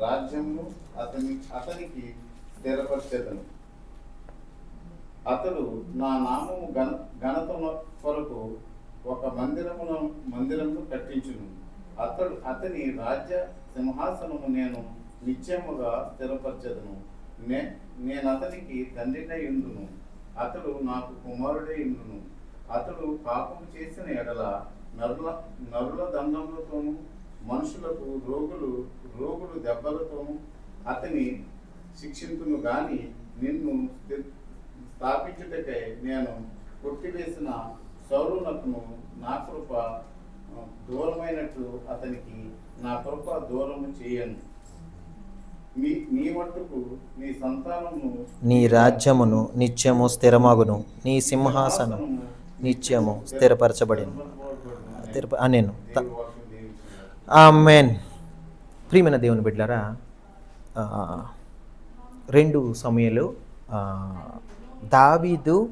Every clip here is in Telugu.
రాజ్యము అతని అతనికి స్థిరపరిచేదను. అతడు నా నామము ఘన ఘనత కొరకు ఒక మందిరమును మందిరమును కట్టించును. అతడు అతని రాజ్య సింహాసనము నేను నిత్యముగా స్థిరపరచదును. నే నేను అతనికి తండ్రినై ఉండును. అతడు నాకు కుమారుడై ఉండును. అతడు పాపము చేసిన ఎడల నరుల నరుల దండములతోనూ మనుషులకు రోగులు రోగులు దెబ్బలతోనూ అతని శిక్షింతును గాని నిన్ను స్థి- స్థాపించుటకై నేను కొట్టివేసిన సౌరునకును నా కృప దూరమైనట్లు అతనికి నా కృప దూరము చేయను. నీ మట్టుకు నీ సంతానము నీ రాజ్యమును నిత్యము స్థిరమగును. నీ సింహాసనం నిత్యము స్థిరపరచబడిను. స్థిరప నేను మేన్ ప్రియమైన దేవుని బిడ్డలారా రెండు సమయాలు దావీదు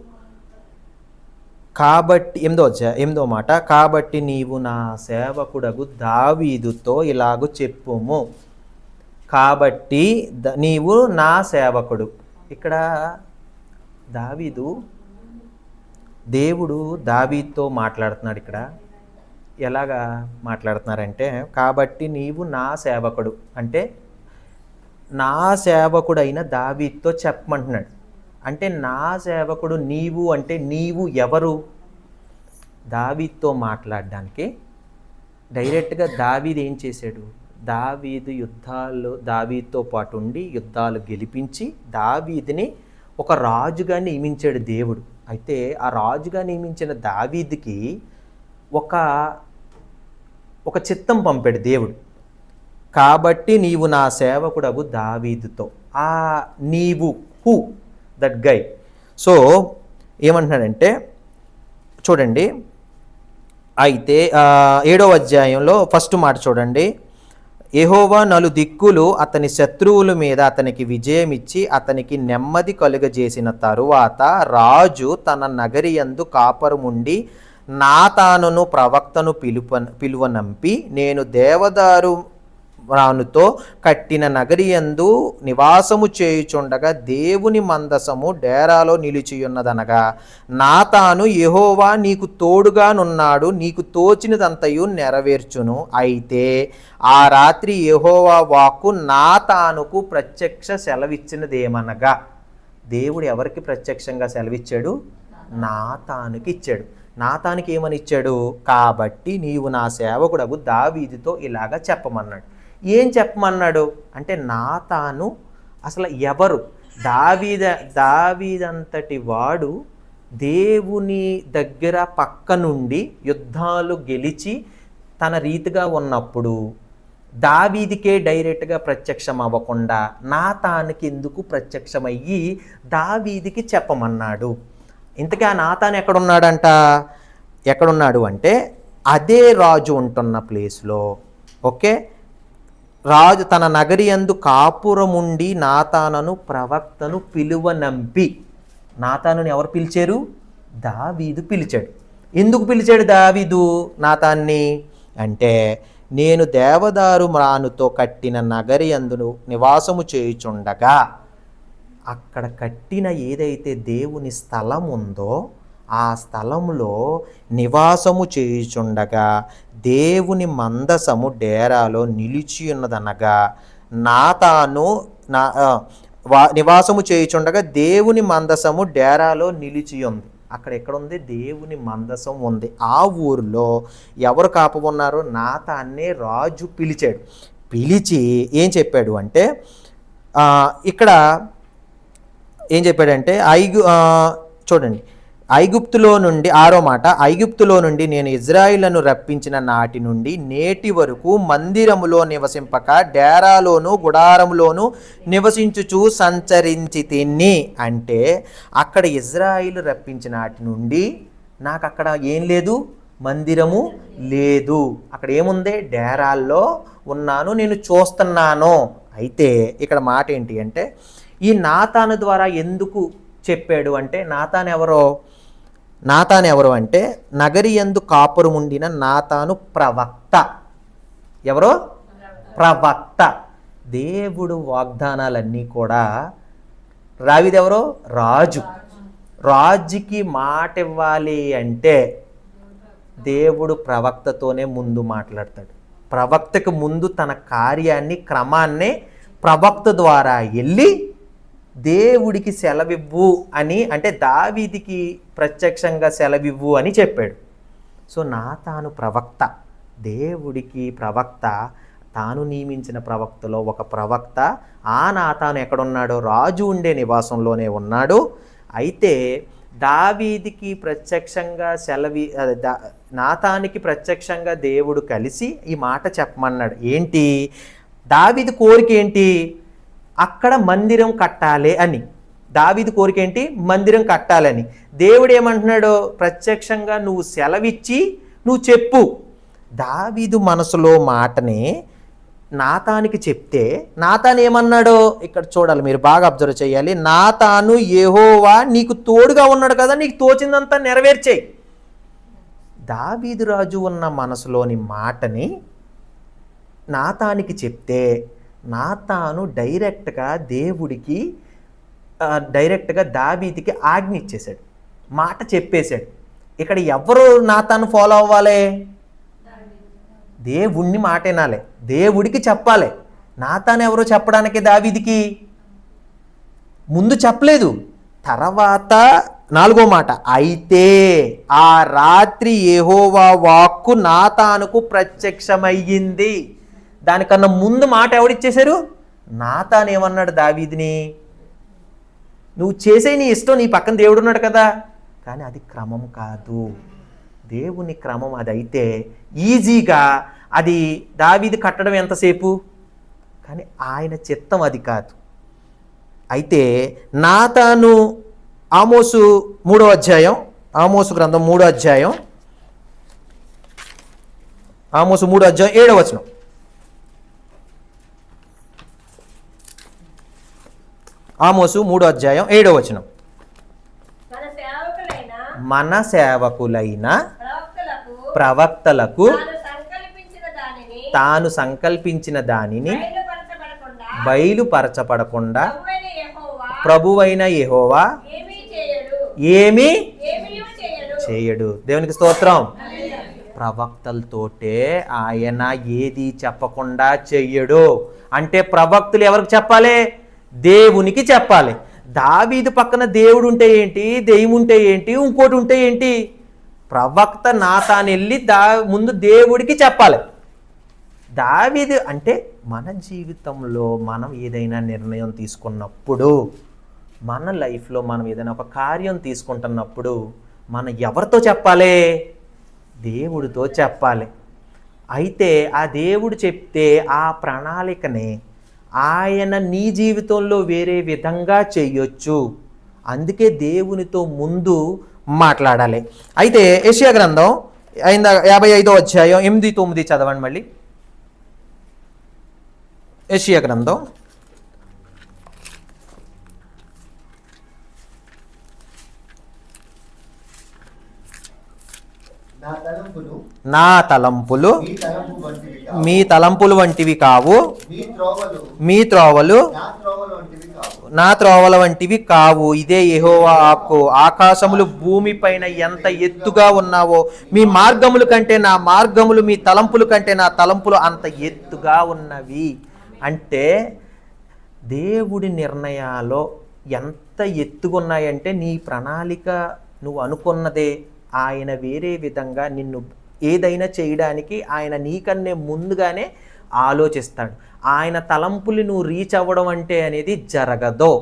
కాబట్టి ఎనిమిదో ఎనిమిదో మాట కాబట్టి నీవు నా సేవకుడగు దావీదుతో ఇలాగూ చెప్పుము. కాబట్టి ద- నీవు నా సేవకుడు. ఇక్కడ దావీదు దేవుడు దావీతో మాట్లాడుతున్నాడు ఇక్కడ. ఎలాగా మాట్లాడుతున్నారంటే కాబట్టి నీవు నా సేవకుడు. అంటే నా సేవకుడైన దావీతో చెప్పమంటున్నాడు. అంటే నా సేవకుడు నీవు అంటే నీవు ఎవరు? దావీతో మాట్లాడడానికి డైరెక్ట్గా దావీది ఏం చేశాడు? దావీదు యుద్ధాల్లో దావీతో పాటు ఉండి యుద్ధాలు గెలిపించి దావీదిని ఒక రాజుగా నియమించాడు దేవుడు. అయితే ఆ రాజుగా నియమించిన దావీదికి ఒక ఒక చిత్తం పంపాడు దేవుడు. కాబట్టి నీవు నా సేవకుడవు దావీదుతో. ఆ నీవు హూ దట్ గై సో ఏమంటున్నాడంటే చూడండి అయితే ఏడవ ఏడో అధ్యాయంలో ఫస్ట్ మాట చూడండి. ఎహోవా నలు దిక్కులు అతని శత్రువుల మీద అతనికి విజయం ఇచ్చి అతనికి నెమ్మది కలుగజేసిన తరువాత రాజు తన నగరి యందు కాపరముండి నా తానును ప్రవక్తను పిలుప పిలువనంపి నేను దేవదారు రానుతో కట్టిన నగరియందు నివాసము చేయుచుండగా దేవుని మందసము డేరాలో నిలిచియున్నదనగా నా తాను యహోవా నీకు తోడుగానున్నాడు నీకు తోచినదంతయు నెరవేర్చును. అయితే ఆ రాత్రి యహోవా వాక్కు నాతానుకు ప్రత్యక్ష సెలవిచ్చినదేమనగా దేవుడు ఎవరికి ప్రత్యక్షంగా సెలవిచ్చాడు? నా తానుకి ఇచ్చాడు నాతానికి ఏమని ఇచ్చాడు కాబట్టి నీవు నా సేవకుడగు దావీదితో ఇలాగా చెప్పమన్నాడు. ఏం చెప్పమన్నాడు? అంటే నాతాను అసలు ఎవరు? దావీద దావీదంతటి వాడు దేవుని దగ్గర పక్క నుండి యుద్ధాలు గెలిచి తన రీతిగా ఉన్నప్పుడు దావీదికే డైరెక్ట్గా ప్రత్యక్షం అవ్వకుండా నాతానికి ఎందుకు ప్రత్యక్షమయ్యి దావీదికి చెప్పమన్నాడు? ఇంతకీ ఆ నాతాను ఎక్కడున్నాడంట? ఎక్కడున్నాడు అంటే అదే రాజు ఉంటున్న ప్లేస్లో ఓకే? రాజు తన నగరి అందు కాపురముండి నాతానను ప్రవక్తను పిలువనంపి. నాతానుని ఎవరు పిలిచారు? దావీదు పిలిచాడు. ఎందుకు పిలిచాడు దావీదు నాతాన్ని? అంటే నేను దేవదారు మ్రానుతో కట్టిన నగరి అందును నివాసము చేయుచుండగా అక్కడ కట్టిన ఏదైతే దేవుని స్థలం ఉందో ఆ స్థలంలో నివాసము చేయుచుండగా దేవుని మందసము డేరాలో నిలిచి ఉన్నదనగా నాతాను నా వా- నివాసము చేయుచుండగా దేవుని మందసము డేరాలో నిలిచి ఉంది. అక్కడ ఎక్కడ ఉంది దేవుని మందసం ఉంది. ఆ ఊరిలో ఎవరు కాపమన్నారో నాతాన్నే రాజు పిలిచాడు. పిలిచి ఏం చెప్పాడు అంటే ఇక్కడ ఏం చెప్పాడంటే ఐగు చూడండి. ఐగుప్తులో నుండి ఆరో మాట ఐగుప్తులో నుండి నేను ఇజ్రాయిలను రప్పించిన నాటి నుండి నేటి వరకు మందిరములో నివసింపక డేరాలోను గుడారములోను నివసించుచు సంచరించి తిని అంటే అక్కడ ఇజ్రాయిల్ రప్పించిన నాటి నుండి నాకు అక్కడ ఏం లేదు మందిరము లేదు. అక్కడ ఏముంది? డేరాల్లో ఉన్నాను నేను చూస్తున్నాను. అయితే ఇక్కడ మాట ఏంటి అంటే ఈ నాతాను ద్వారా ఎందుకు చెప్పాడు అంటే నాతాను ఎవరో? నాతాను ఎవరు అంటే నగరి ఎందు కాపురం ఉండిన నాతాను ప్రవక్త. ఎవరో? ప్రవక్త. దేవుడు వాగ్దానాలన్నీ కూడా రావిది ఎవరో? రాజు. రాజుకి మాట ఇవ్వాలి అంటే దేవుడు ప్రవక్తతోనే ముందు మాట్లాడతాడు. ప్రవక్తకు ముందు తన కార్యాన్ని క్రమాన్ని ప్రవక్త ద్వారా వెళ్ళి దేవుడికి సెలవివ్వు అని అంటే దావీదికి ప్రత్యక్షంగా సెలవివ్వు అని చెప్పాడు. సో నా తాను ప్రవక్త దేవుడికి ప్రవక్త తాను నియమించిన ప్రవక్తలో ఒక ప్రవక్త ఆ నాతాను ఎక్కడున్నాడో రాజు ఉండే నివాసంలోనే ఉన్నాడు. అయితే దావీదికి ప్రత్యక్షంగా సెలవి నాతానికి ప్రత్యక్షంగా దేవుడు కలిసి ఈ మాట చెప్పమన్నాడు. ఏంటి? దావీది కోరిక ఏంటి? అక్కడ మందిరం కట్టాలి అని. దావిది కోరిక ఏంటి మందిరం కట్టాలని. దేవుడు ఏమంటున్నాడు? ప్రత్యక్షంగా నువ్వు సెలవిచ్చి నువ్వు చెప్పు. దావీదు మనసులో మాటని నాతానికి చెప్తే నాతాను ఏమన్నాడో ఇక్కడ చూడాలి. మీరు బాగా అబ్జర్వ్ చేయాలి. నాతాను ఏహోవా నీకు తోడుగా ఉన్నాడు కదా నీకు తోచిందంతా నెరవేర్చేయి. దావీదు రాజు ఉన్న మనసులోని మాటని నాతానికి చెప్తే నాతాను డైరెక్ట్గా దేవుడికి డైరెక్ట్గా దాబీతికి ఆజ్ఞ ఇచ్చేశాడు. మాట చెప్పేశాడు. ఇక్కడ ఎవరు నాతాను ఫాలో అవ్వాలి? దేవుణ్ణి మాట వినాలి. దేవుడికి చెప్పాలి. నాతాను ఎవరో చెప్పడానికి దావీదికి? ముందు చెప్పలేదు. తర్వాత నాలుగో మాట అయితే ఆ రాత్రి ఏహోవా వాక్కు నాతానుకు ప్రత్యక్షమయ్యింది. దానికన్నా ముందు మాట ఎవడిచ్చేశారు? నాతాను ఏమన్నాడు దావీదిని? నువ్వు చేసే నీ ఇష్టం నీ పక్కన దేవుడు ఉన్నాడు కదా. కానీ అది క్రమం కాదు. దేవుని క్రమం అది అయితే ఈజీగా అది దావీది కట్టడం ఎంతసేపు? కానీ ఆయన చిత్తం అది కాదు. అయితే నాతాను ఆమోసు మూడో అధ్యాయం ఆమోసు గ్రంథం మూడో అధ్యాయం ఆమోసు మూడో అధ్యాయం ఏడో ఆమోసు మూడో అధ్యాయం ఏడో వచనం. మన సేవకులైన ప్రవక్తలకు తాను సంకల్పించిన దానిని బయలుపరచబడకుండా బయలుపరచపడకుండా ప్రభువైన యెహోవా ఏమీ చేయడు. దేవునికి స్తోత్రం. ప్రవక్తలతోటే ఆయన ఏది చెప్పకుండా చెయ్యడు. అంటే ప్రవక్తులు ఎవరికి చెప్పాలి? దేవునికి చెప్పాలి. దావీదు పక్కన దేవుడు ఉంటే ఏంటి? దెయ్యం ఉంటే ఏంటి? ఇంకోటి ఉంటే ఏంటి? ప్రవక్త నాతాను వెళ్ళి దా ముందు దేవుడికి చెప్పాలి. దావీదు అంటే మన జీవితంలో మనం ఏదైనా నిర్ణయం తీసుకున్నప్పుడు మన లైఫ్లో మనం ఏదైనా ఒక కార్యం తీసుకుంటున్నప్పుడు మనం ఎవరితో చెప్పాలి? దేవుడితో చెప్పాలి. అయితే ఆ దేవుడు చెప్తే ఆ ప్రణాళికని ఆయన నీ జీవితంలో వేరే విధంగా చేయొచ్చు. అందుకే దేవునితో ముందు మాట్లాడాలి. అయితే ఏషియా గ్రంథం ఐదు యాభై ఐదో అధ్యాయం ఎనిమిది తొమ్మిది చదవండి మళ్ళీ. ఏషియా గ్రంథం నా తలంపులు మీ తలంపులు వంటివి కావు. మీ త్రోవలు మీ త్రోవలు నా త్రోవలు వంటివి కావు. నా త్రోవల వంటివి కావు. ఇదే యెహోవా ఆకు ఆకాశములు భూమిపైన ఎంత ఎత్తుగా ఉన్నావో మీ మార్గముల కంటే నా మార్గములు మీ తలంపుల కంటే నా తలంపులు అంత ఎత్తుగా ఉన్నవి. అంటే దేవుడి నిర్ణయాలు ఎంత ఎత్తుగా ఉన్నాయంటే నీ ప్రణాళిక నువ్వు అనుకున్నదే. ఆయన వేరే విధంగా నిన్ను ఏదైనా చేయడానికి ఆయన నీకన్నే ముందుగానే ఆలోచిస్తాడు. ఆయన తలంపులు నువ్వు రీచ్ అవ్వడం అంటే అనేది జరగదో.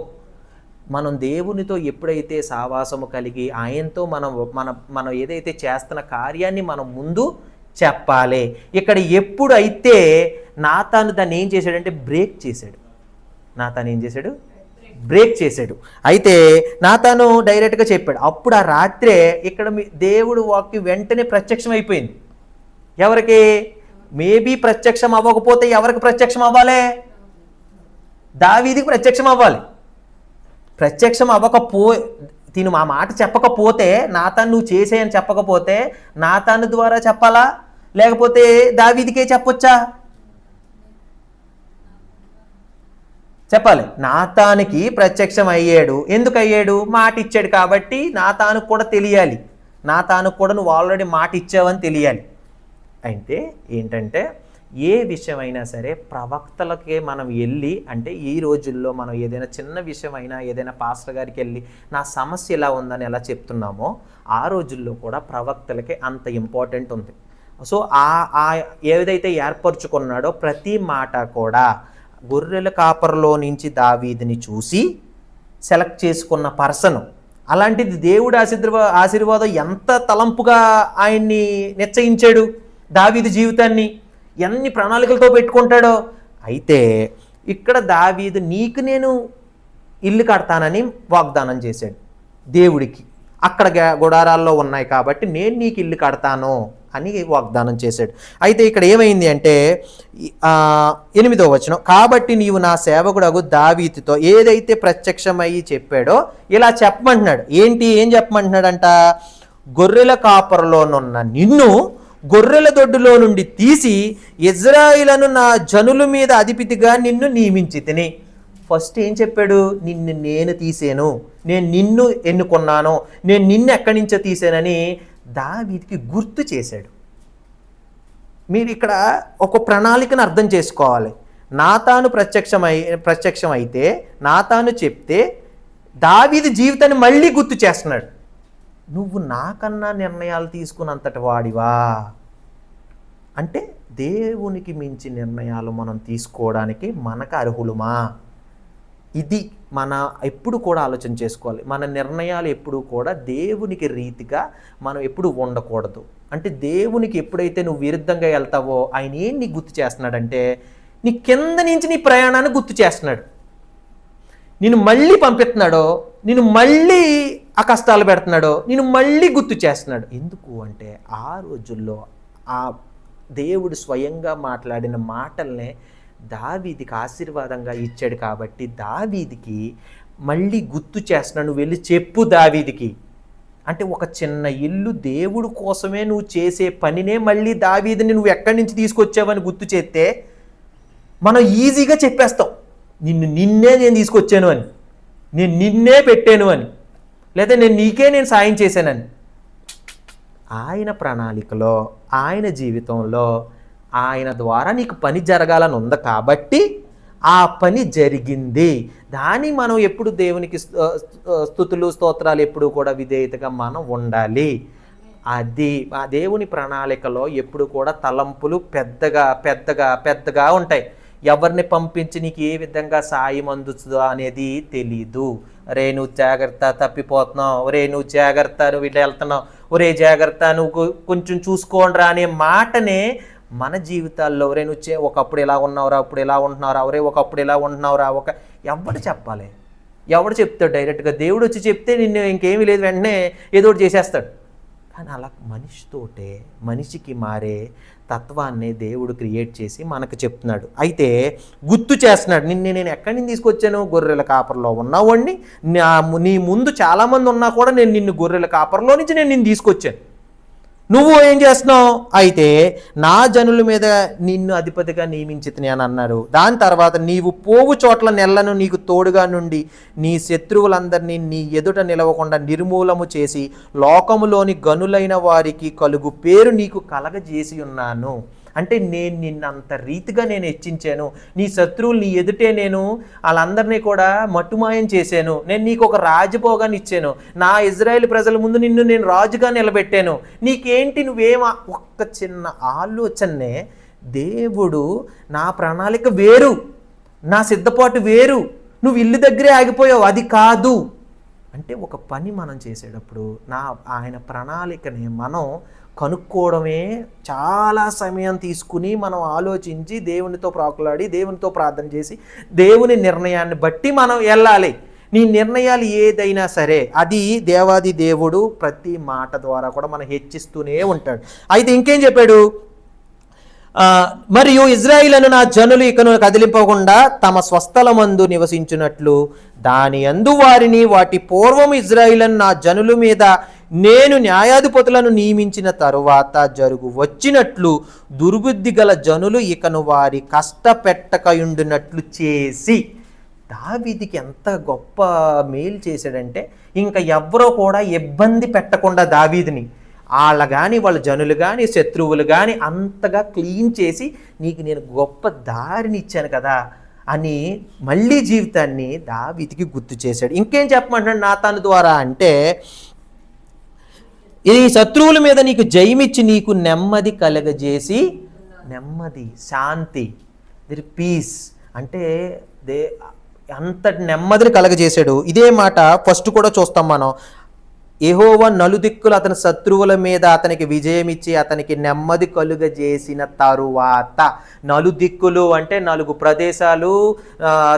మనం దేవునితో ఎప్పుడైతే సావాసము కలిగి ఆయనతో మనం మన మనం ఏదైతే చేస్తున్న కార్యాన్ని మనం ముందు చెప్పాలి. ఇక్కడ ఎప్పుడైతే నాతాను దాన్ని ఏం చేశాడంటే బ్రేక్ చేశాడు. నాతాను ఏం చేశాడు? బ్రేక్ చేశాడు. అయితే నాతాను డైరెక్ట్గా చెప్పాడు. అప్పుడు ఆ రాత్రే ఇక్కడ మీ దేవుడు వాక్కి వెంటనే ప్రత్యక్షం అయిపోయింది ఎవరికి? మేబీ ప్రత్యక్షం అవ్వకపోతే ఎవరికి ప్రత్యక్షం అవ్వాలి? దావీదికి ప్రత్యక్షం అవ్వాలి. ప్రత్యక్షం అవ్వకపో తిను మా మాట చెప్పకపోతే నాతాను నువ్వు చేసేయని చెప్పకపోతే నాతాను ద్వారా చెప్పాలా? లేకపోతే దావీదికే చెప్పొచ్చా? చెప్పాలి. నాతానికి ప్రత్యక్షం అయ్యాడు. ఎందుకు అయ్యాడు మాట ఇచ్చాడు కాబట్టి నాతానికి కూడా తెలియాలి. నాతానికి కూడా నువ్వు ఆల్రెడీ మాట ఇచ్చావని తెలియాలి. అయితే ఏంటంటే ఏ విషయమైనా సరే ప్రవక్తలకే మనం వెళ్ళి అంటే ఈ రోజుల్లో మనం ఏదైనా చిన్న విషయమైనా ఏదైనా పాస్టర్ గారికి వెళ్ళి నా సమస్య ఎలా ఉందని ఎలా చెప్తున్నామో ఆ రోజుల్లో కూడా ప్రవక్తలకి అంత ఇంపార్టెంట్ ఉంది. సో ఆ ఆ ఏదైతే ఏర్పరచుకున్నాడో ప్రతి మాట కూడా గొర్రెల కాపర్లో నుంచి దావీదిని చూసి సెలెక్ట్ చేసుకున్న పర్సన్. అలాంటిది దేవుడి ఆశీర్వా ఆశీర్వాదం ఎంత తలంపుగా ఆయన్ని నిశ్చయించాడు దావీది జీవితాన్ని? ఎన్ని ప్రణాళికలతో పెట్టుకుంటాడో? అయితే ఇక్కడ దావీదు నీకు నేను ఇల్లు కడతానని వాగ్దానం చేశాడు దేవుడికి. అక్కడ గుడారాల్లో ఉన్నాయి కాబట్టి నేను నీకు ఇల్లు కడతాను. అని వాగ్దానం చేశాడు. అయితే ఇక్కడ ఏమైంది అంటే ఎనిమిదో వచనం కాబట్టి నీవు నా సేవకుడగు దావీతితో ఏదైతే ప్రత్యక్షమయ్యి చెప్పాడో ఇలా చెప్పమంటున్నాడు. ఏంటి? ఏం చెప్పమంటున్నాడంట? గొర్రెల కాపరలోనున్న నిన్ను గొర్రెల దొడ్డులో నుండి తీసి ఇజ్రాయిలను నా జనుల మీద అధిపతిగా నిన్ను నియమించి తిని. ఫస్ట్ ఏం చెప్పాడు? నిన్ను నేను తీసాను. నేను నిన్ను ఎన్నుకున్నాను. నేను నిన్ను ఎక్కడి నుంచో తీసానని దావీదికి గుర్తు చేశాడు. మీరు ఇక్కడ ఒక ప్రణాళికను అర్థం చేసుకోవాలి. నాతాను ప్రత్యక్షమై ప్రత్యక్షం అయితే నాతాను చెప్తే దావీది జీవితాన్ని మళ్ళీ గుర్తు చేస్తున్నాడు. నువ్వు నాకన్నా నిర్ణయాలు తీసుకున్నంతటి వాడివా? అంటే దేవునికి మించి నిర్ణయాలు మనం తీసుకోవడానికి మనకు అర్హులుమా? ఇది మన ఎప్పుడు కూడా ఆలోచన చేసుకోవాలి. మన నిర్ణయాలు ఎప్పుడు కూడా దేవునికి రీతిగా మనం ఎప్పుడు ఉండకూడదు. అంటే దేవునికి ఎప్పుడైతే నువ్వు విరుద్ధంగా వెళ్తావో ఆయన ఏం నీకు గుర్తు చేస్తున్నాడంటే నీ కింద నుంచి నీ ప్రయాణాన్ని గుర్తు చేస్తున్నాడు. నేను మళ్ళీ పంపిస్తున్నాడో నేను మళ్ళీ ఆ కష్టాలు పెడుతున్నాడో నేను మళ్ళీ గుర్తు చేస్తున్నాడు. ఎందుకు అంటే ఆ రోజుల్లో ఆ దేవుడు స్వయంగా మాట్లాడిన మాటల్నే దావీదికి ఆశీర్వాదంగా ఇచ్చాడు కాబట్టి దావీదికి మళ్ళీ గుర్తు చేస్తున్నాను నువ్వు వెళ్ళి చెప్పు దావీదికి. అంటే ఒక చిన్న ఇల్లు దేవుడు కోసమే నువ్వు చేసే పనినే మళ్ళీ దావీదిని నువ్వు ఎక్కడి నుంచి తీసుకొచ్చావని గుర్తు చేస్తే మనం ఈజీగా చెప్పేస్తాం. నిన్ను నిన్నే నేను తీసుకొచ్చాను అని. నేను నిన్నే పెట్టాను అని. లేదా నేను నీకే నేను సాయం చేశానని. ఆయన ప్రణాళికలో ఆయన జీవితంలో ఆయన ద్వారా నీకు పని జరగాలని ఉంది కాబట్టి ఆ పని జరిగింది. దాన్ని మనం ఎప్పుడు దేవునికి స్థుతులు స్తుతులు స్తోత్రాలు ఎప్పుడు కూడా విధేయతగా మనం ఉండాలి. అది ఆ దేవుని ప్రణాళికలో ఎప్పుడు కూడా తలంపులు పెద్దగా పెద్దగా పెద్దగా ఉంటాయి. ఎవరిని పంపించి నీకు ఏ విధంగా సాయం అందుతుందో అనేది తెలీదు. రే నువ్వు జాగ్రత్త తప్పిపోతున్నావు. ఒరే నువ్వు జాగ్రత్త నువ్వు వెళ్తున్నావు. ఒరే జాగ్రత్త నువ్వు కొ- కొంచెం చూసుకోండిరా అనే మాటనే మన జీవితాల్లో ఎవరైనా నువ్వు ఒకప్పుడు ఇలా ఉన్నావురా అప్పుడు ఇలా ఉంటున్నావురా ఒరే ఒకప్పుడు ఇలా ఉంటున్నావురా ఒక ఎవడు చెప్పాలి? ఎవడు చెప్తాడు డైరెక్ట్గా? దేవుడు వచ్చి చెప్తే నిన్ను ఇంకేమీ లేదు వెంటనే ఏదో ఒకటి చేసేస్తాడు. కానీ అలా మనిషితోటే మనిషికి మారే తత్వాన్ని దేవుడు క్రియేట్ చేసి మనకు చెప్తున్నాడు. అయితే గుర్తు చేస్తున్నాడు నిన్ను నేను ఎక్కడి నుంచి తీసుకొచ్చాను? గొర్రెల కాపర్లో ఉన్నవాడిని నా నీ ముందు చాలామంది ఉన్నా కూడా నేను నిన్ను గొర్రెల కాపర్లో నుంచి నేను నిన్ను తీసుకొచ్చాను. నువ్వు ఏం చేస్తున్నావు? అయితే నా జనుల మీద నిన్ను అధిపతిగా నియమించితిని అని అన్నాడు. దాని తర్వాత నీవు పోవు చోట్ల నెలను నీకు తోడుగా నుండి నీ శత్రువులందరినీ నీ ఎదుట నిలవకుండా నిర్మూలము చేసి లోకములోని గనులైన వారికి కలుగు పేరు నీకు కలగజేసి ఉన్నాను. అంటే నేను నిన్నంత రీతిగా నేను హెచ్చించాను. నీ శత్రువులు నీ ఎదుటే నేను వాళ్ళందరినీ కూడా మట్టుమాయం చేశాను. నేను నీకు ఒక రాజభోగాన్ని ఇచ్చాను. నా ఇజ్రాయెల్ ప్రజల ముందు నిన్ను నేను రాజుగా నిలబెట్టాను. నీకేంటి నువ్వేమా ఒక్క చిన్న ఆలోచనే దేవుడు నా ప్రణాళిక వేరు. నా సిద్ధపాటు వేరు. నువ్వు ఇల్లు దగ్గరే ఆగిపోయావు. అది కాదు. అంటే ఒక పని మనం చేసేటప్పుడు నా ఆయన ప్రణాళికని మనం కనుక్కోవడమే చాలా సమయం తీసుకుని మనం ఆలోచించి దేవునితో ప్రాకులాడి దేవునితో ప్రార్థన చేసి దేవుని నిర్ణయాన్ని బట్టి మనం వెళ్ళాలి. నీ నిర్ణయాలు ఏదైనా సరే అది దేవాది దేవుడు ప్రతి మాట ద్వారా కూడా మనం హెచ్చిస్తూనే ఉంటాడు. అయితే ఇంకేం చెప్పాడు? మరియు ఇజ్రాయిలను నా జనులు ఇకను కదిలింపకుండా తమ స్వస్థలమందు నివసించినట్లు దాని అందు వారిని వాటి పూర్వం ఇజ్రాయిలను నా జనుల మీద నేను న్యాయాధిపతులను నియమించిన తరువాత జరుగు వచ్చినట్లు దుర్బుద్ధి గల జనులు ఇకను వారి కష్టపెట్టకయుండునట్లు చేసి దావీదికి ఎంత గొప్ప మేలు చేశాడంటే ఇంకా ఎవరో కూడా ఇబ్బంది పెట్టకుండా దావీదిని వాళ్ళ కానీ వాళ్ళ జనులు కానీ శత్రువులు కానీ అంతగా క్లీన్ చేసి నీకు నేను గొప్ప దారిని ఇచ్చాను కదా అని మళ్ళీ జీవితాన్ని దావీదికి గుర్తు చేశాడు. ఇంకేం చెప్పమంటున్నాడు నాతాను ద్వారా అంటే ఈ శత్రువుల మీద నీకు జయమిచ్చి నీకు నెమ్మది కలగజేసి నెమ్మది శాంతి దిర్ పీస్ అంటే దే అంతటి నెమ్మదిని కలగజేశాడు. ఇదే మాట ఫస్ట్ కూడా చూస్తాం మనం. ఏహోవ నలుదిక్కులు అతని శత్రువుల మీద అతనికి విజయం ఇచ్చి అతనికి నెమ్మది కలుగజేసిన తరువాత నలుదిక్కులు అంటే నలుగు ప్రదేశాలు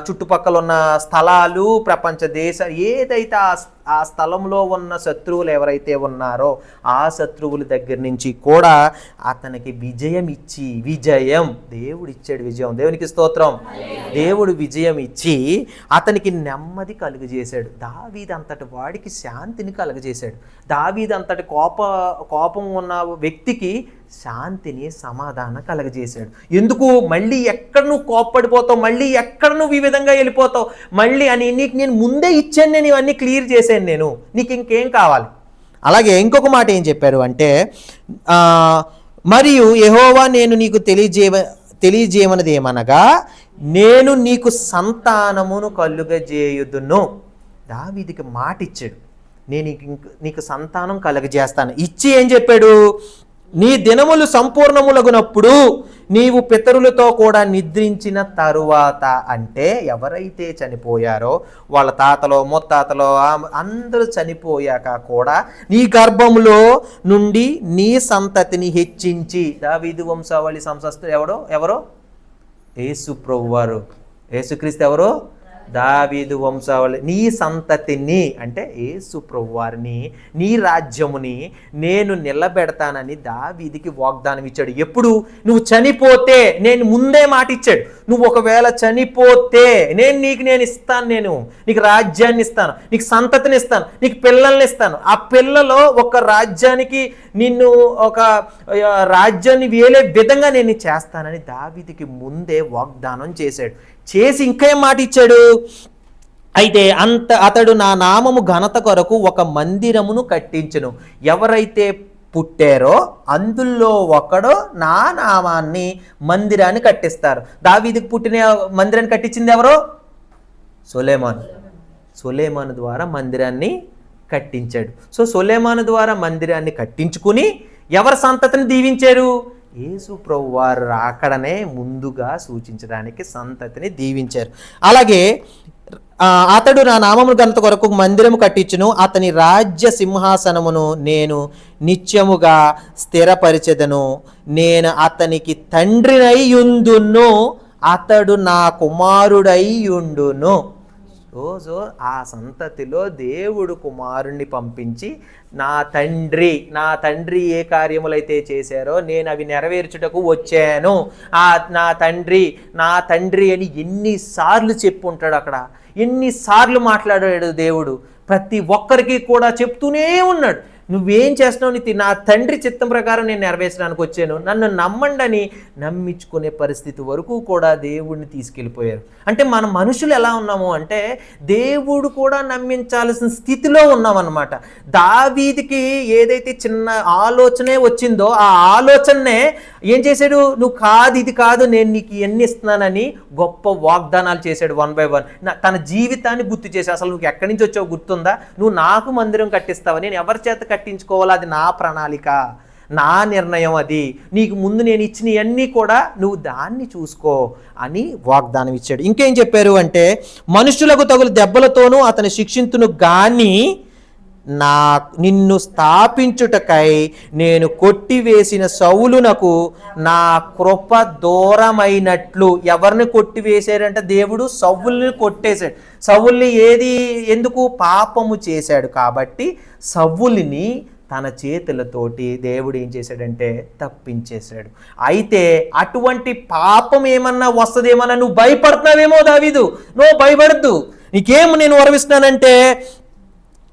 చుట్టుపక్కల ఉన్న స్థలాలు ప్రపంచ దేశ ఏదైతే ఆ ఆ స్థలంలో ఉన్న శత్రువులు ఎవరైతే ఉన్నారో ఆ శత్రువుల దగ్గర నుంచి కూడా అతనికి విజయం ఇచ్చి విజయం. దేవుడు ఇచ్చాడు విజయం. దేవునికి స్తోత్రం. దేవుడు విజయం ఇచ్చి అతనికి నెమ్మది కలుగజేశాడు. దావీది అంతటి వాడికి శాంతిని కలుగజేశాడు. దావీది అంతటి కోప కోపం ఉన్న వ్యక్తికి శాంతిని సమాధానం కలగజేశాడు. ఎందుకు? మళ్ళీ ఎక్కడ నువ్వు కోప్పడిపోతావు? మళ్ళీ ఎక్కడ నువ్వు ఈ విధంగా వెళ్ళిపోతావు? మళ్ళీ అని నీకు నేను ముందే ఇచ్చాను నేను ఇవన్నీ క్లియర్ చేశాను నేను. నీకు ఇంకేం కావాలి? అలాగే ఇంకొక మాట ఏం చెప్పారు అంటే మరియు ఎహోవా నేను నీకు తెలియజేయ తెలియజేయమన్నది ఏమనగా నేను నీకు సంతానమును కలుగజేయుదును. దావీదికి మాట ఇచ్చాడు నేను నీకు నీకు సంతానం కలగజేస్తాను. ఇచ్చి ఏం చెప్పాడు? నీ దినములు సంపూర్ణములగునప్పుడు నీవు పితరులతో కూడా నిద్రించిన తరువాత అంటే ఎవరైతే చనిపోయారో వాళ్ళ తాతలో ముత్తాతలో అందరూ చనిపోయాక కూడా నీ గర్భములో నుండి నీ సంతతిని హెచ్చించి దావీదు వంశావళి సంస్థ ఎవడో? ఎవరో? యేసు ప్రభువారు. యేసుక్రీస్తు ఎవరు? దావీదు వంశావళి నీ సంతతిని అంటే యేసు ప్రభువారిని నీ రాజ్యముని నేను నిలబెడతానని దావీదికి వాగ్దానం ఇచ్చాడు ఎప్పుడు? నువ్వు చనిపోతే నేను ముందే మాట ఇచ్చాడు నువ్వు ఒకవేళ చనిపోతే నేను నీకు నేను ఇస్తాను నేను. నీకు రాజ్యాన్ని ఇస్తాను. నీకు సంతతిని ఇస్తాను. నీకు పిల్లల్ని ఇస్తాను. ఆ పిల్లలో ఒక రాజ్యానికి నిన్ను ఒక రాజ్యాన్ని వేలే విధంగా నేను చేస్తానని దావీదికి ముందే వాగ్దానం చేశాడు. చేసి ఇంకా ఏం మాట ఇచ్చాడు? అయితే అంత అతడు నా నామము ఘనత కొరకు ఒక మందిరమును కట్టించను. ఎవరైతే పుట్టారో అందులో ఒకడు నా నామాన్ని మందిరాన్ని కట్టిస్తారు. దావీదికి పుట్టిన మందిరాన్ని కట్టించింది ఎవరు? సొలేమాన్. సొలేమాను ద్వారా మందిరాన్ని కట్టించాడు. సో సొలేమాను ద్వారా మందిరాన్ని కట్టించుకుని ఎవరి సంతతిని దీవించారు? యేసు ప్రభు వారు రాకడనే ముందుగా సూచించడానికి సంతతిని దీవించారు. అలాగే అతడు నా నామమును గంత కొరకు మందిరము కట్టించును. అతని రాజ్య సింహాసనమును నేను నిత్యముగా స్థిరపరిచెదను. నేను అతనికి తండ్రినై యుందును అతడు నా కుమారుడై యుండును రోజు ఆ సంతతిలో దేవుడు కుమారుణ్ణి పంపించి నా తండ్రి నా తండ్రి ఏ కార్యములైతే చేశారో నేను అవి నెరవేర్చుటకు వచ్చాను. ఆ నా తండ్రి నా తండ్రి అని ఎన్నిసార్లు చెప్పుంటాడు అక్కడ. ఎన్నిసార్లు మాట్లాడాడు దేవుడు. ప్రతి ఒక్కరికి కూడా చెప్తూనే ఉన్నాడు. నువ్వేం చేస్తున్నావు? నీ నా తండ్రి చిత్తం ప్రకారం నేను నెరవేర్చడానికి వచ్చాను. నన్ను నమ్మండి అని నమ్మించుకునే పరిస్థితి వరకు కూడా దేవుడిని తీసుకెళ్ళిపోయారు. అంటే మన మనుషులు ఎలా ఉన్నాము అంటే దేవుడు కూడా నమ్మించాల్సిన స్థితిలో ఉన్నామన్నమాట. దావీదికి ఏదైతే చిన్న ఆలోచనే వచ్చిందో ఆ ఆలోచననే ఏం చేశాడు? నువ్వు కాదు ఇది కాదు నేను నీకు ఎన్ని ఇస్తున్నానని గొప్ప వాగ్దానాలు చేశాడు వన్ బై వన్. తన జీవితాన్ని గుర్తు చేసి అసలు నువ్వు ఎక్కడి నుంచి వచ్చావు గుర్తుందా? నువ్వు నాకు మందిరం కట్టిస్తావా నేను ఎవరి చేత కట్టించుకోవాలి? అది నా ప్రణాళిక నా నిర్ణయం అది. నీకు ముందు నేను ఇచ్చిన అన్నీ కూడా నువ్వు దాన్ని చూసుకో అని వాగ్దానం ఇచ్చాడు. ఇంకేం చెప్పారు అంటే మనుషులకు తగులు దెబ్బలతోనూ అతని శిక్షింతును కానీ నా నిన్ను స్థాపించుటకై నేను కొట్టివేసిన సౌలునకు నా కృప దూరమైనట్లు. ఎవరిని కొట్టివేశాడంటే దేవుడు? సవుల్ని కొట్టేశాడు. సౌల్ని ఏది ఎందుకు? పాపము చేశాడు కాబట్టి సవ్వులిని తన చేతులతోటి దేవుడు ఏం చేశాడంటే తప్పించేశాడు. అయితే అటువంటి పాపం ఏమన్నా వస్తుందేమన్నా నువ్వు భయపడుతున్నావేమో దావీదు. నువ్వు భయపడద్దు. నీకేం నేను వరవిస్తున్నానంటే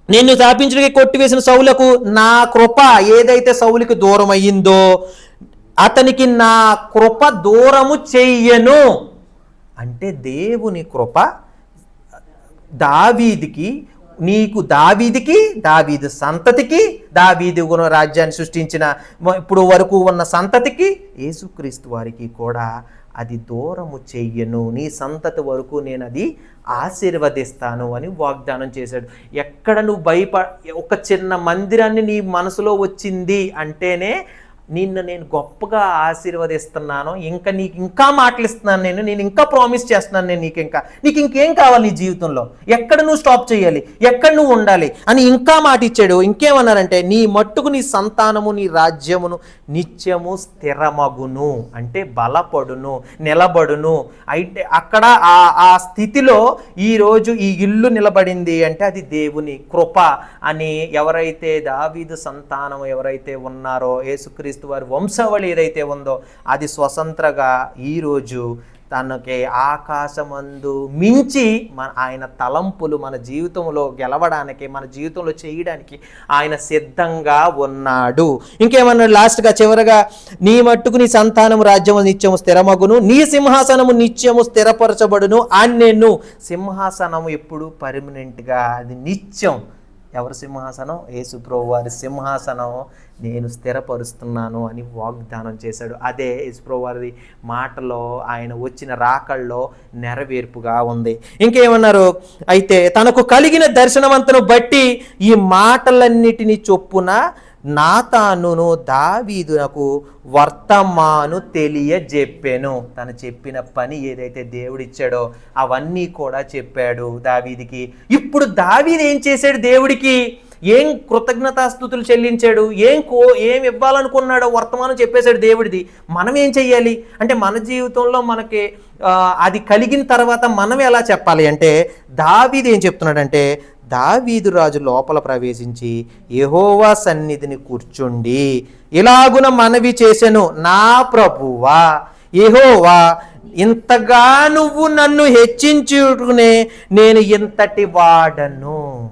నిన్ను స్థాపించడానికి కొట్టివేసిన సౌలకు నా కృప ఏదైతే సౌలికి దూరం అయ్యిందో అతనికి నా కృప దూరము చెయ్యను. అంటే దేవుని కృప దావీదికి నీకు దావీదికి దావీదు సంతతికి దావీది గుణ రాజ్యాన్ని సృష్టించిన ఇప్పుడు వరకు ఉన్న సంతతికి యేసుక్రీస్తు వారికి కూడా అది దూరము చెయ్యను. నీ సంతతి వరకు నేను అది ఆశీర్వదిస్తాను అని వాగ్దానం చేశాడు. ఎక్కడ నువ్వు భయప ఒక చిన్న మందిరాన్ని నీ మనసులో వచ్చింది అంటేనే నిన్ను నేను గొప్పగా ఆశీర్వదిస్తున్నాను. ఇంకా నీకు ఇంకా మాటలు ఇస్తున్నాను నేను. నేను ఇంకా ప్రామిస్ చేస్తున్నాను నేను నీకు ఇంకా. నీకు ఇంకేం కావాలి నీ జీవితంలో? ఎక్కడ నువ్వు స్టాప్ చేయాలి? ఎక్కడ నువ్వు ఉండాలి? అని ఇంకా మాట ఇచ్చాడు ఇంకేమన్నారంటే నీ మట్టుకు నీ సంతానము నీ రాజ్యమును నిత్యము స్థిరమగును. అంటే బలపడును నిలబడును. అయితే అక్కడ ఆ ఆ స్థితిలో ఈరోజు ఈ ఇల్లు నిలబడింది అంటే అది దేవుని కృప. అని ఎవరైతే దావీదు సంతానం ఎవరైతే ఉన్నారో యేసుక్రీస్తు వారి వంశావళి ఏదైతే ఉందో అది స్వతంత్రగా ఈరోజు తనకి ఆకాశమందు మించి మన ఆయన తలంపులు మన జీవితంలో గెలవడానికి మన జీవితంలో చేయడానికి ఆయన సిద్ధంగా ఉన్నాడు. ఇంకేమన్నాడు లాస్ట్గా చివరగా నీ మట్టుకు నీ సంతానం రాజ్యము నిత్యము స్థిరమగును నీ సింహాసనము నిత్యము స్థిరపరచబడును అని నేను సింహాసనము ఎప్పుడు పర్మనెంట్గా అది నిత్యం ఎవరి సింహాసనం? యేసుప్రభు వారి సింహాసనం. నేను స్థిరపరుస్తున్నాను అని వాగ్దానం చేశాడు. అదే యేసుప్రభు వారి మాటలో ఆయన వచ్చిన రాకల్లో నెరవేర్పుగా ఉంది. ఇంకేమన్నారు? అయితే తనకు కలిగిన దర్శనవంతను బట్టి ఈ మాటలన్నిటినీ చొప్పున నాతానును దావీదునకు వర్తమాను తెలియజెప్పెను. తను చెప్పిన పని ఏదైతే దేవుడిచ్చాడో అవన్నీ కూడా చెప్పాడు దావీదికి. ఇప్పుడు దావీదు ఏం చేశాడు దేవుడికి? ఏం కృతజ్ఞతాస్థుతులు చెల్లించాడు? ఏం కో ఏం ఇవ్వాలనుకున్నాడో వర్తమానం చెప్పేశాడు దేవుడిది. మనం ఏం చెయ్యాలి? అంటే మన జీవితంలో మనకి అది కలిగిన తర్వాత మనం ఎలా చెప్పాలి? అంటే దావీది ఏం చెప్తున్నాడంటే దావీదు రాజు లోపల ప్రవేశించి యహోవా సన్నిధిని కూర్చుండి ఇలాగున మనవి చేసెను నా ప్రభువా యహోవా ఇంతగా నువ్వు నన్ను హెచ్చించుకునే నేను ఇంతటి వాడను.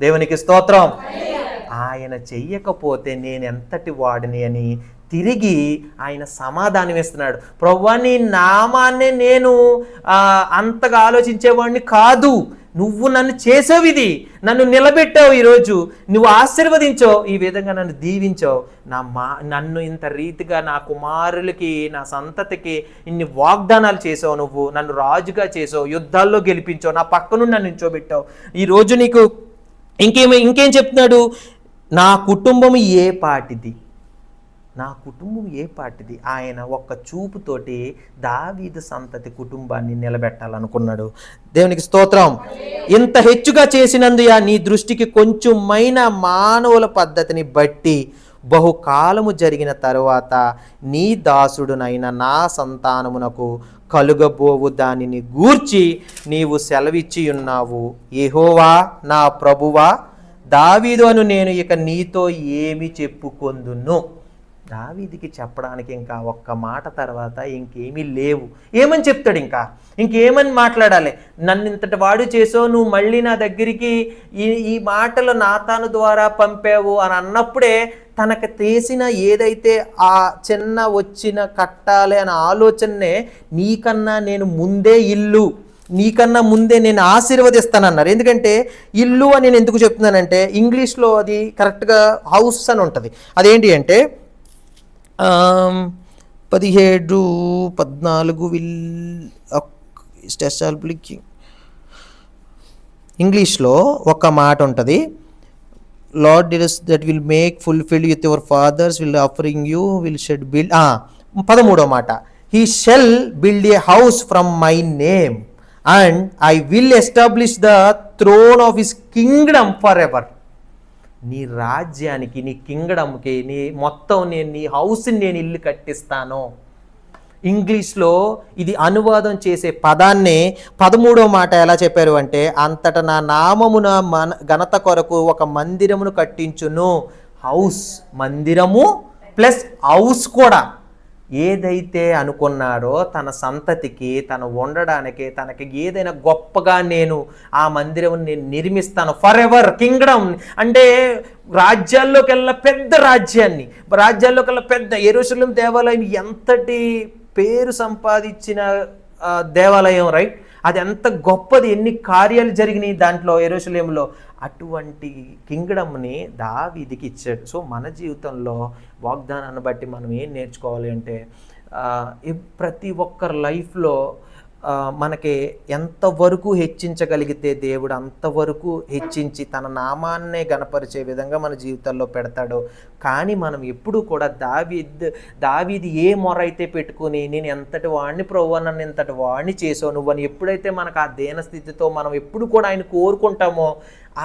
దేవునికి స్తోత్రం. ఆయన చెయ్యకపోతే నేను ఎంతటి వాడిని అని తిరిగి ఆయన సమాధానం ఇస్తున్నాడు. ప్రవ్వా నీ నామాన్నే నేను అంతగా ఆలోచించేవాడిని కాదు. నువ్వు నన్ను చేసావు ఇది. నన్ను నిలబెట్టావు ఈరోజు. నువ్వు ఆశీర్వదించావు. ఈ విధంగా నన్ను దీవించావు. నా మా నన్ను ఇంత రీతిగా నా కుమారులకి నా సంతతికి ఇన్ని వాగ్దానాలు చేసావు నువ్వు. నన్ను రాజుగా చేసావు. యుద్ధాల్లో గెలిపించావు. నా పక్కనుండి నన్ను నించోబెట్టావు ఈరోజు నీకు ఇంకేమి ఇంకేం చెప్తున్నాడు? నా కుటుంబం ఏ పాటిది? నా కుటుంబం ఏ పాటిది ఆయన ఒక్క చూపుతోటి దావీదు సంతతి కుటుంబాన్ని నిలబెట్టాలనుకున్నాడు. దేవునికి స్తోత్రం. ఇంత హెచ్చుగా చేసినందుయా నీ దృష్టికి కొంచెమైన మానవుల పద్ధతిని బట్టి బహుకాలము జరిగిన తరువాత నీ దాసుడునైన నా సంతానమునకు కలుగబోవు దానిని గూర్చి నీవు సెలవిచ్చి ఉన్నావు. ఏహోవా నా ప్రభువా దావీదు అను నేను ఇక నీతో ఏమి చెప్పుకొందును? దావీదికి చెప్పడానికి ఇంకా ఒక్క మాట తర్వాత ఇంకేమీ లేవు. ఏమని చెప్తాడు ఇంకా? ఇంకేమని మాట్లాడాలి? నన్ను ఇంతటి వాడు చేసావు నువ్వు మళ్ళీ నా దగ్గరికి ఈ ఈ మాటలు నాతాను ద్వారా పంపావు అని అన్నప్పుడే తనకు తీసిన ఏదైతే ఆ చిన్న వచ్చిన కట్టాలి అనే ఆలోచననే నీకన్నా నేను ముందే ఇల్లు నీకన్నా ముందే నేను ఆశీర్వదిస్తానన్నారు. ఎందుకంటే ఇల్లు అని నేను ఎందుకు చెప్తున్నానంటే ఇంగ్లీష్లో అది కరెక్ట్గా హౌస్ అని ఉంటుంది. అదేంటి అంటే పదిహేడు పద్నాలుగు విల్ స్టెసాల్ ఇంగ్లీష్లో ఒక మాట ఉంటుంది lord is that will make fulfil with your father's will offering you will shed build పదమూడో మాట he shall build a house from my name and I will establish the throne of his kingdom for ever నీ రాజ్యానికి నీ కింగ్డమ్కి నీ మొత్తం నేను నీ హౌస్ని నేను ఇల్లు కట్టిస్తాను. ఇంగ్లీష్లో ఇది అనువాదం చేసే పదాన్ని పదమూడో మాట ఎలా చెప్పారు అంటే అంతట నా నామమున మన ఘనత కొరకు ఒక మందిరమును కట్టించును. హౌస్ మందిరము ప్లస్ హౌస్ కూడా. ఏదైతే అనుకున్నాడో తన సంతతికి తను ఉండడానికి తనకి ఏదైనా గొప్పగా నేను ఆ మందిరం నేను నిర్మిస్తాను ఫర్ ఎవర్ కింగ్డమ్ అంటే రాజ్యాల్లోకెల్లా పెద్ద రాజ్యాన్ని. రాజ్యాల్లోకెల్లా పెద్ద ఎరుసలం దేవాలయం ఎంతటి పేరు సంపాదించిన దేవాలయం రైట్ అది ఎంత గొప్పది ఎన్ని కార్యాలు జరిగినాయి దాంట్లో ఎరోసలేములో అటువంటి కింగ్డమ్ని దావీదికి ఇచ్చాడు. సో మన జీవితంలో వాగ్దానాన్ని బట్టి మనం ఏం నేర్చుకోవాలి అంటే ప్రతి ఒక్కరి లైఫ్లో మనకి ఎంతవరకు హెచ్చించగలిగితే దేవుడు అంతవరకు హెచ్చించి తన నామాన్నే గనపరిచే విధంగా మన జీవితాల్లో పెడతాడో. కానీ మనం ఎప్పుడూ కూడా దావీద్ దావీది ఏ మొర అయితే పెట్టుకుని నేను ఎంతటి వాడిని ప్రభు నన్ను ఎంతటి వాడిని చేసావు నువ్వని ఎప్పుడైతే మనకు ఆ దేన స్థితితో మనం ఎప్పుడు కూడా ఆయన కోరుకుంటామో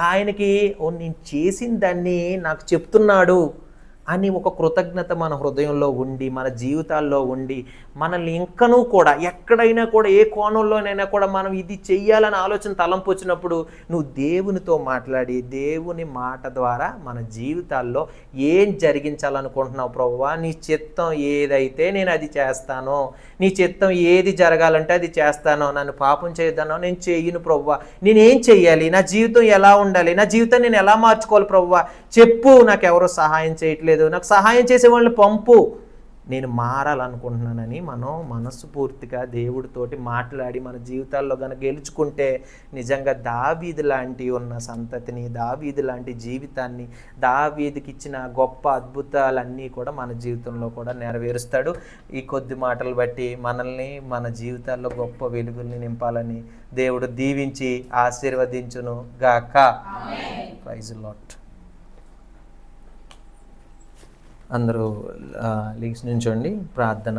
ఆయనకి ఓ నేను చేసిన దాన్ని నాకు చెప్తున్నాడు. అని ఒక కృతజ్ఞత మన హృదయంలో ఉండి మన జీవితాల్లో ఉండి మనల్ని ఇంకనూ కూడా ఎక్కడైనా కూడా ఏ కోణంలోనైనా కూడా మనం ఇది చెయ్యాలని ఆలోచన తలంపు వచ్చినప్పుడు నువ్వు దేవునితో మాట్లాడి దేవుని మాట ద్వారా మన జీవితాల్లో ఏం జరిగించాలనుకుంటున్నావు ప్రభువా నీ చిత్తం ఏదైతే నేను అది చేస్తానో నీ చిత్తం ఏది జరగాలంటే అది చేస్తానో నన్ను పాపం చేయదనో నేను చేయను ప్రభువా నేనేం చెయ్యాలి? నా జీవితం ఎలా ఉండాలి? నా జీవితం నేను ఎలా మార్చుకోవాలి ప్రభువా చెప్పు నాకు ఎవరో సహాయం చేయట్లేదు. నాకు సహాయం చేసే వాళ్ళని పంపు. నేను మారాలనుకుంటున్నానని మనం మనస్సు పూర్తిగా దేవుడితోటి మాట్లాడి మన జీవితాల్లో కనుక గెలుచుకుంటే నిజంగా దావీది లాంటి ఉన్న సంతతిని దావీది లాంటి జీవితాన్ని దావీదికి ఇచ్చిన గొప్ప అద్భుతాలన్నీ కూడా మన జీవితంలో కూడా నెరవేరుస్తాడు. ఈ కొద్ది మాటలు బట్టి మనల్ని మన జీవితాల్లో గొప్ప వెలుగుల్ని నింపాలని దేవుడు దీవించి ఆశీర్వదించును గాక. ప్రైజ్ లాట్ అందరూ లీగ్స్ నుంచోండి ప్రార్థన